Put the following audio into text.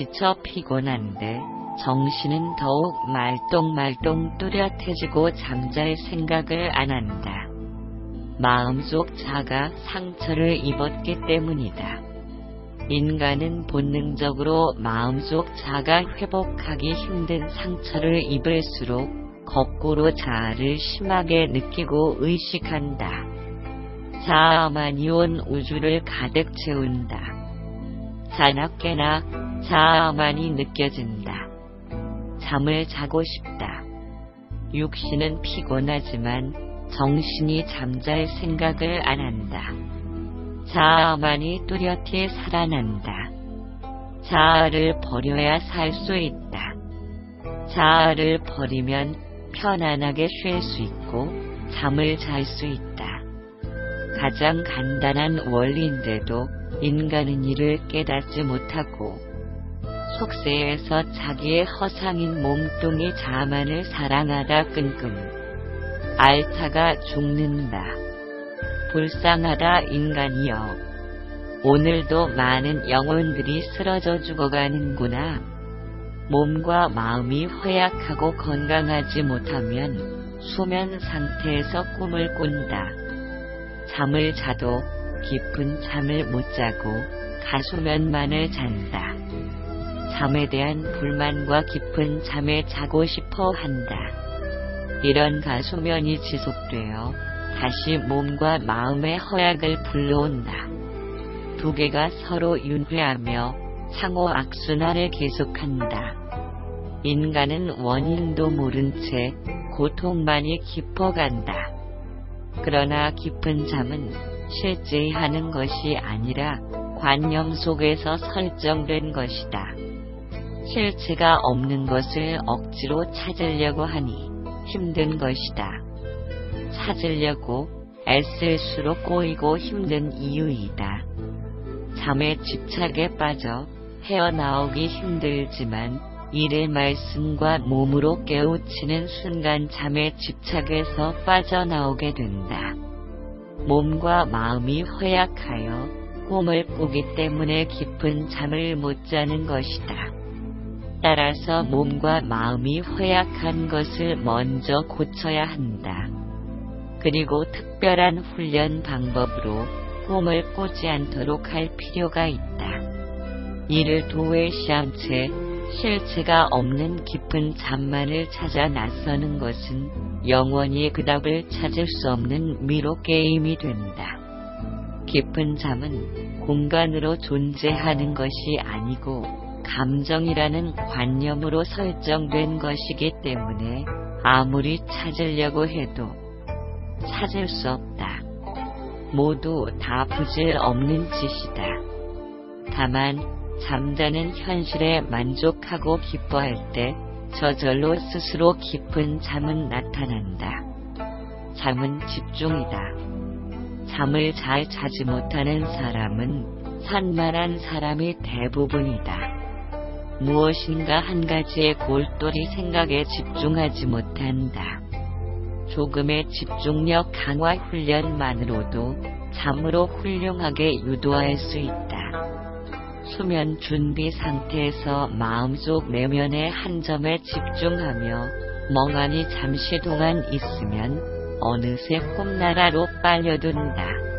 지쳐 피곤한데 정신은 더욱 말똥말똥 뚜렷해지고 잠잘 생각을 안 한다. 마음속 자가 상처를 입었기 때문이다. 인간은 본능적으로 마음속 자가 회복하기 힘든 상처를 입을수록 거꾸로 자아를 심하게 느끼고 의식한다. 자아만 이 온 우주를 가득 채운다. 자나깨나 자아만이 느껴진다. 잠을 자고 싶다. 육신은 피곤하지만 정신이 잠잘 생각을 안 한다. 자아만이 뚜렷이 살아난다. 자아를 버려야 살 수 있다. 자아를 버리면 편안하게 쉴 수 있고 잠을 잘 수 있다. 가장 간단한 원리인데도 인간은 이를 깨닫지 못하고 속세에서 자기의 허상인 몸뚱이 자만을 사랑하다 끈끈 앓다가 죽는다. 불쌍하다 인간이여. 오늘도 많은 영혼들이 쓰러져 죽어가는구나. 몸과 마음이 허약하고 건강하지 못하면 수면 상태에서 꿈을 꾼다. 잠을 자도 깊은 잠을 못 자고 가수면만을 잔다. 잠에 대한 불만과 깊은 잠에 자고 싶어 한다. 이런 가수면이 지속되어 다시 몸과 마음의 허약을 불러온다. 두 개가 서로 윤회하며 상호 악순환을 계속한다. 인간은 원인도 모른 채 고통만이 깊어간다. 그러나 깊은 잠은 실제 하는 것이 아니라 관념 속에서 설정된 것이다. 실체가 없는 것을 억지로 찾으려고 하니 힘든 것이다. 찾으려고 애쓸수록 꼬이고 힘든 이유이다. 잠에 집착에 빠져 헤어나오기 힘들지만 이의 말씀과 몸으로 깨우치는 순간 잠에 집착에서 빠져나오게 된다. 몸과 마음이 허약하여 꿈을 꾸기 때문에 깊은 잠을 못 자는 것이다. 따라서 몸과 마음이 허약한 것을 먼저 고쳐야 한다. 그리고 특별한 훈련 방법으로 꿈을 꾸지 않도록 할 필요가 있다. 이를 도외시한 채 실체가 없는 깊은 잠만을 찾아 나서는 것은 영원히 그 답을 찾을 수 없는 미로 게임이 된다. 깊은 잠은 공간으로 존재하는 것이 아니고 감정이라는 관념으로 설정된 것이기 때문에 아무리 찾으려고 해도 찾을 수 없다. 모두 다 부질 없는 짓이다. 다만 잠자는 현실에 만족하고 기뻐할 때 저절로 스스로 깊은 잠은 나타난다. 잠은 집중이다. 잠을 잘 자지 못하는 사람은 산만한 사람이 대부분이다. 무엇인가 한 가지의 골똘히 생각에 집중하지 못한다. 조금의 집중력 강화 훈련만으로도 잠으로 훌륭하게 유도할 수 있다. 수면 준비 상태에서 마음속 내면의 한 점에 집중하며 멍하니 잠시 동안 있으면 어느새 꿈나라로 빨려든다.